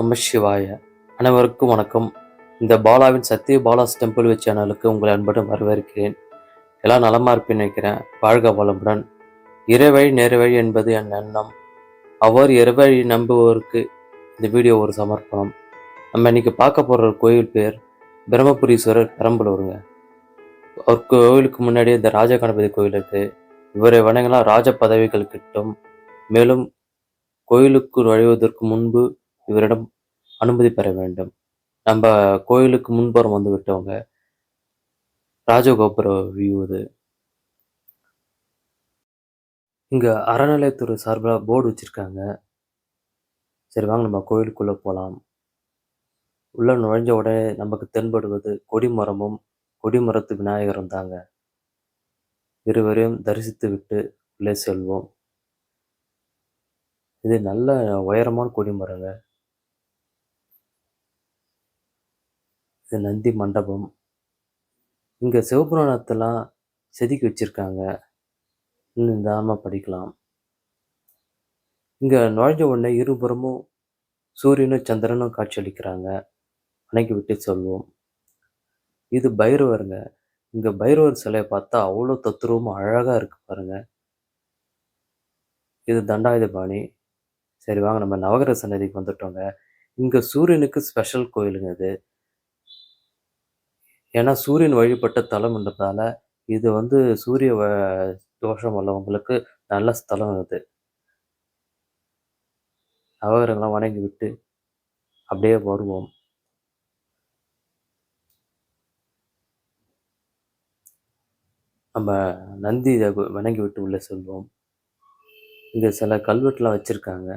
ஓம் நம சிவாய. அனைவருக்கும் வணக்கம். இந்த பாலாவின் சத்திய பாலாஸ் டெம்பிள் வச்ச சேனலுக்கு உங்களை அன்புடன் வரவேற்கிறேன். எல்லாம் நலமாக இருப்பேன்னு நினைக்கிறேன். வாழ்க வளமுடன். இறைவழி நேர்வழி என்பது என் எண்ணம். அவர் இறைவழி நம்புவோருக்கு இந்த வீடியோ ஒரு சமர்ப்பணம். நம்ம இன்னைக்கு பார்க்க போகிற ஒரு கோயில் பேர் பிரம்மபுரீஸ்வரர் பெரம்பலூருங்க. அவர் கோயிலுக்கு முன்னாடியே இந்த ராஜ கணபதி கோயில் இருக்குது இவரை வணங்கினா ராஜ பதவிகள் கிட்டும். மேலும் கோயிலுக்கு நுழைவதற்கு முன்பு இவரிடம் அனுமதி பெற வேண்டும். நம்ம கோயிலுக்கு முன்புறம் வந்து விட்டவங்க ராஜகோபுர வியூ இது இங்கே அறநிலையத்துறை சார்பில் போர்டு வச்சிருக்காங்க. சரி வாங்க நம்ம கோயிலுக்குள்ளே போகலாம் உள்ள நுழைஞ்ச உடனே நமக்கு தென்படுவது கொடிமரமும் கொடிமரத்து விநாயகரும் தாங்க. இருவரையும் தரிசித்து விட்டு உள்ளே செல்வோம். இது நல்ல உயரமான கொடிமரங்க. இது நந்தி மண்டபம். இங்கே சிவபுராணத்தெல்லாம் செதுக்கி வச்சிருக்காங்க. இன்னும் படிக்கலாம். இங்கே நுழைஞ்ச உடனே இருபுறமும் சூரியனும் சந்திரனும் காட்சியளிக்கிறாங்க வணங்கி விட்டு சொல்வோம். இது பைரவருங்க. இங்கே பைரவர் சிலையை பார்த்தா அவ்வளோ தத்துருவமாக அழகாக இருக்கு பாருங்கள் இது தண்டாயுதபாணி. சரி வாங்க நம்ம நவகர சன்னதிக்கு வந்துட்டோங்க. இங்கே சூரியனுக்கு ஸ்பெஷல் கோயிலுங்க இது. ஏன்னா சூரியன் வழிபட்ட தலம்ன்றதால இது வந்து சூரிய வ- தோஷம் உள்ளவங்களுக்கு நல்ல ஸ்தலம் இது அவகரங்களாம் வணங்கி விட்டு அப்படியே வருவோம். நம்ம நந்தி வணங்கி விட்டு உள்ளே செல்வோம். இங்கே சில கல்வெட்டுலாம் வச்சுருக்காங்க.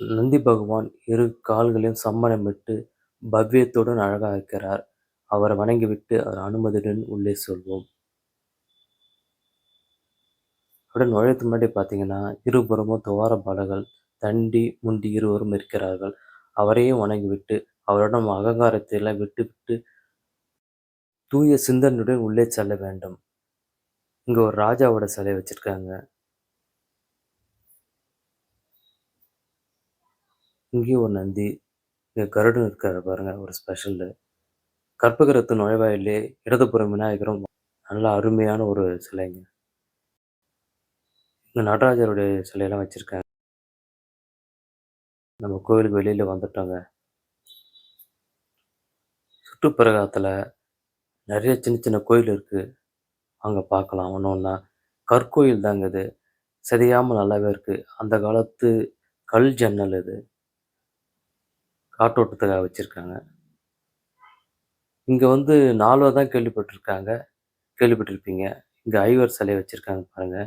நந்தி பகவான் இரு கால்களையும் சம்மணமிட்டு பவ்யத்துடன் அழகாக இருக்கிறார் அவரை வணங்கிவிட்டு அவர் அனுமதியுடன் உள்ளே செல்வோம். உடன் நுழையத்துக்கு முன்னாடி பார்த்தீங்கன்னா இருபுறமும் துவாரபாலகள் தண்டி முண்டி இருவரும் இருக்கிறார்கள். அவரையும் வணங்கிவிட்டு அவரிடம் அகங்காரத்தை எல்லாம் விட்டுவிட்டு தூய சிந்தனையுடன் உள்ளே செல்ல வேண்டும். இங்கே ஒரு ராஜாவோட சிலை வச்சுருக்காங்க. இங்கேயும் ஒரு நந்தி இங்கே கருடன் இருக்காரு பாருங்க ஒரு ஸ்பெஷல் கற்பகிரத்து நுழைவாயிலே இடதுபுறம் விநாயகரும் நல்ல அருமையான ஒரு சிலைங்க. இங்கே நடராஜருடைய சிலையெல்லாம் வச்சுருக்காங்க. நம்ம கோயிலுக்கு வெளியில் வந்துட்டோங்க. சுற்றுப்பிரகாரத்தில் நிறைய சின்ன சின்ன கோயில் இருக்கு. அங்கே பார்க்கலாம் ஒன்று ஒன்றா கற்கோயில் தாங்க இது. சரியாமல் நல்லாவே இருக்கு. அந்த காலத்து கல் ஜன்னல் இது. காற்றோட்டத்துக்காக வச்சுருக்காங்க. இங்கே வந்து நால்வர் தான் கேள்விப்பட்டிருக்காங்க. கேள்விப்பட்டிருப்பீங்க. இங்கே ஐவர் சிலை வச்சிருக்காங்க பாருங்க.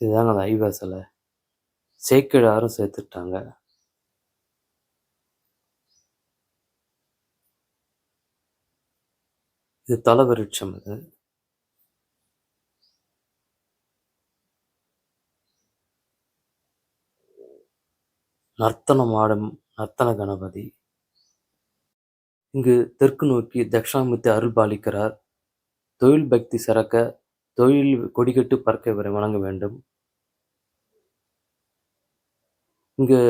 இதுதாங்க அந்த ஐவர் சிலை. சேக்கிழாரும் சேர்த்துட்டாங்க. இது தலவிருட்சம் இது நர்த்தனம் ஆடும் நர்த்தன கணபதி. இங்கு தெற்கு நோக்கி தட்சிணாமூர்த்தி அருள் பாலிக்கிறார் தொழில் பக்தி சிறக்க தொழில் கொடிகட்டு பறக்க இவரை வணங்க வேண்டும். இங்கு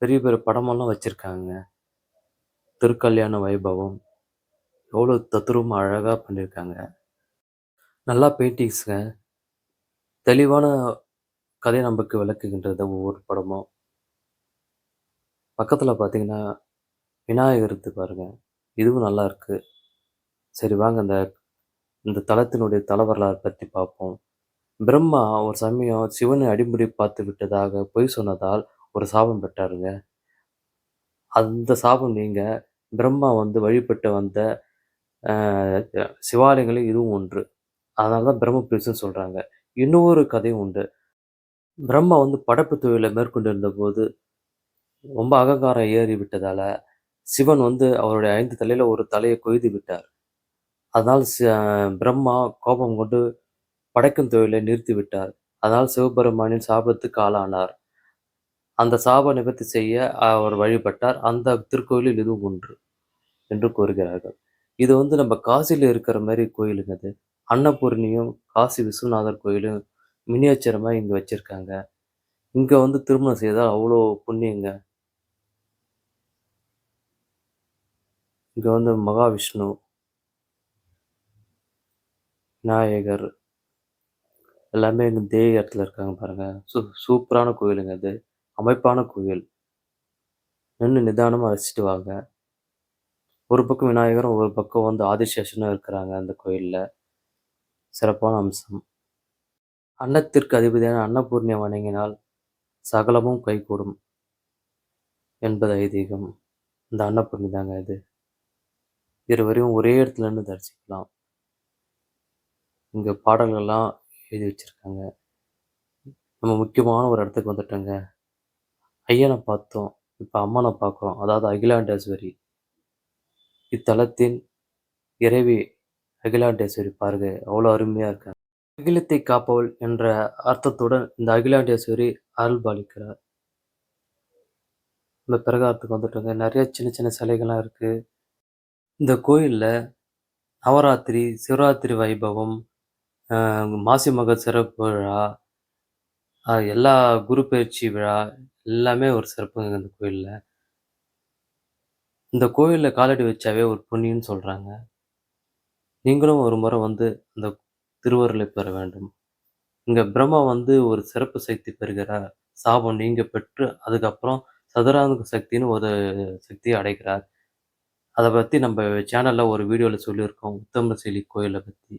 பெரிய பெரிய படமெல்லாம் வச்சுருக்காங்க. திருக்கல்யாண வைபவம். எவ்வளோ தத்துரூபமா அழகாக பண்ணியிருக்காங்க நல்லா பெயிண்டிங்ஸுங்க தெளிவான கதை நமக்கு விளக்குகின்றது ஒவ்வொரு படமும். பக்கத்தில் பார்த்தீங்கன்னா விநாயகர் இருக்கு பாருங்கள் இதுவும் நல்லா இருக்குது சரி வாங்க இந்த இந்த தலத்தினுடைய தல வரலாறு பற்றி பார்ப்போம் பிரம்மா ஒரு சமயம் சிவனை அடிமுடி பார்த்து விட்டதாக பொய் சொன்னதால் ஒரு சாபம் பெற்றாருங்க. அந்த சாபம் நீங்க பிரம்மா வந்து வழிபட்டு வந்த சிவாலயங்களும் சிவாலயங்களில் இதுவும் ஒன்று. அதனால தான் பிரம்மபிரிஸுன்னு சொல்கிறாங்க இன்னொரு கதையும் உண்டு. பிரம்மா வந்து படைப்பு தொழிலை மேற்கொண்டிருந்த போது ரொம்ப அகங்காரம் ஏறி விட்டதால சிவன் வந்து அவருடைய ஐந்து தலையில ஒரு தலையை கொய்து விட்டார். அதனால் பிரம்மா கோபம் கொண்டு படைக்கும் தொழிலை நிறுத்தி விட்டார். அதனால் சிவபெருமானின் சாபத்துக்கு ஆளானார். அந்த சாப நிவர்த்தி செய்ய அவர் வழிபட்டார். அந்த திருக்கோயிலில் இதுவும் ஒன்று என்று கூறுகிறார்கள். இது வந்து நம்ம காசியில் இருக்கிற மாதிரி கோயிலுங்க அது. அன்னபூர்ணியும் காசி விஸ்வநாதர் கோயிலும் மினியேச்சர் இங்கே வச்சுருக்காங்க. இங்கே வந்து திருமணம் செய்தால் அவ்வளோ புண்ணியங்க. இங்கே வந்து மகாவிஷ்ணு விநாயகர் எல்லாமே இங்கே இதே இடத்துல இருக்காங்க பாருங்கள் சூ சூப்பரான கோயிலுங்க அது. அமைப்பான கோயில். நின்று நிதானமாக ரசிச்சுட்டு வாங்க. ஒரு பக்கம் விநாயகரும், ஒரு பக்கம் வந்து ஆதிசேஷனும் இருக்கிறாங்க அந்த கோயிலில் சிறப்பான அம்சம். அன்னத்திற்கு அதிபதியான அன்னபூர்ணியம் வணங்கினால் சகலமும் கைகூடும் என்பது ஐதீகம். இந்த அன்னபூர்ணி தாங்க இது. இருவரையும் ஒரே இடத்துல இருந்து தரிசிக்கலாம். இங்கே பாடல்கள்லாம் எழுதி வச்சிருக்காங்க. நம்ம முக்கியமான ஒரு இடத்துக்கு வந்துட்டோங்க. ஐயனை பார்த்தோம். இப்போ அம்மனை பார்க்குறோம். அதாவது அகிலாண்டேஸ்வரி. இத்தலத்தின் இறைவி அகிலாண்டேஸ்வரி பாருங்க. அவ்வளோ அருமையாக இருக்காங்க. அகிலத்தை காப்பவள் என்ற அர்த்தத்துடன் இந்த அகிலாண்டேஸ்வரி அருள் பாலிக்கிறார் இந்த பிரகாரத்துக்கு வந்துட்டோங்க. நிறைய சின்ன சின்ன சிலைகள்லாம் இருக்குது இந்த கோயிலில் நவராத்திரி, சிவராத்திரி வைபவம், மாசி மக சிறப்பு விழா, எல்லா குரு பயிற்சி விழா எல்லாமே ஒரு சிறப்புங்க இந்த கோயிலில் இந்த கோயிலில் காலடி வச்சாவே ஒரு புண்ணியன்னு சொல்கிறாங்க நீங்களும் ஒரு முறை வந்து அந்த திருவருளை பெற வேண்டும். இங்கே பிரம்மா வந்து ஒரு சிறப்பு சக்தி பெறுகிறார். சாபம் நீங்க பெற்று அதுக்கப்புறம் சதுராங்க சக்தின்னு ஒரு சக்தியை அடைகிறார். அதை பற்றி நம்ம சேனலில் ஒரு வீடியோவில் சொல்லியிருக்கோம். உத்தமசேலி கோயிலை பற்றி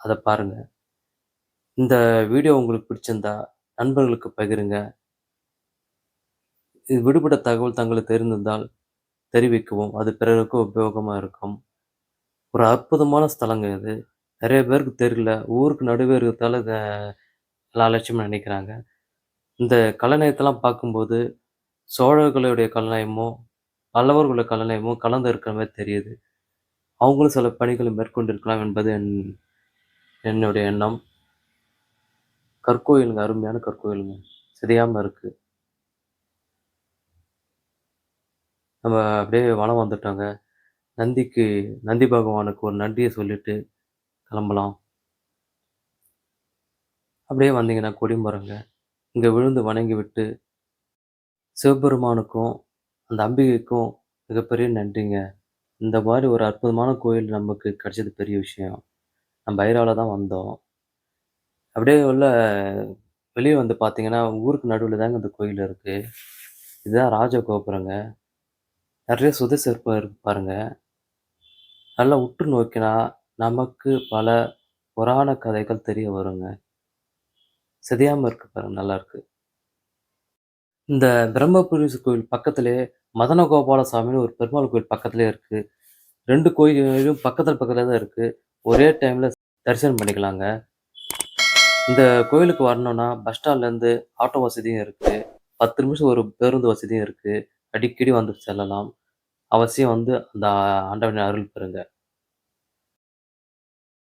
அதை பாருங்கள் இந்த வீடியோ உங்களுக்கு பிடிச்சிருந்தா நண்பர்களுக்கு பகிருங்க. இது விடுபட்ட தகவல் தங்களுக்கு தெரிந்திருந்தால் தெரிவிக்கவும். அது பிறருக்கு உபயோகமாக இருக்கும். ஒரு அற்புதமான ஸ்தலங்க இது. நிறைய பேருக்கு தெரியல. ஊருக்கு நடுவே இருக்கிறதால இதை எல்லா அலட்சியமா நினைக்கிறாங்க. இந்த கலைநயத்தெல்லாம் பார்க்கும்போது சோழர்களுடைய கலைநயமும், பல்லவர்களுடைய கலைநயமும் கலந்து இருக்கிற மாதிரி தெரியுது. அவங்களும் சில பணிகளை மேற்கொண்டிருக்கலாம் என்பது என் என்னுடைய எண்ணம். கற்கோயிலுங்க. அருமையான கற்கோயிலுங்க. சிதையாமல் இருக்குது நம்ம அப்படியே வளம் வந்துட்டோங்க. நந்திக்கு நந்தி பகவானுக்கு ஒரு நன்றியை சொல்லிட்டு கிளம்பலாம். அப்படியே வந்தீங்கன்னா கொடிமரங்க. இங்கே விழுந்து வணங்கிவிட்டு சிவபெருமானுக்கும், அந்த அம்பிகைக்கும் மிகப்பெரிய நன்றிங்க. இந்த மாரி ஒரு அற்புதமான கோயில் நமக்கு கிடைச்சது பெரிய விஷயம். நம்ம பைரவால தான் வந்தோம். அப்படியே உள்ள வெளிய வந்து பார்த்தீங்கன்னா, ஊருக்கு நடுவுல தாங்க இந்த கோயில் இருக்கு. இதுதான் ராஜகோபுரங்க. நெறைய சுத சிற்பம் இருக்கு பாருங்க. நல்லா உற்று நோக்கினா, நமக்கு பல புராண கதைகள் தெரிய வருங்க. சிதையாம இருக்கு பாருங்க. நல்லாருக்கு. இந்த பிரம்மபுரீஸ் கோயில் பக்கத்திலேயே மதனகோபால கோபாலசாமின்னு ஒரு பெருமாள் கோயில் பக்கத்துலேயே இருக்கு. 2 கோயிலும் பக்கத்தில் பக்கத்துல தான் இருக்கு. ஒரே டைம்ல தரிசனம் பண்ணிக்கலாங்க. இந்த கோயிலுக்கு வரணும்னா, பஸ் ஸ்டாண்ட்லேருந்து ஆட்டோ வசதியும் இருக்கு. 10 நிமிஷம் ஒரு பேருந்து வசதியும் இருக்கு. அடிக்கடி வந்து செல்லலாம். அவசியம் வந்து அந்த ஆண்டவனை அருள் பெறுங்க.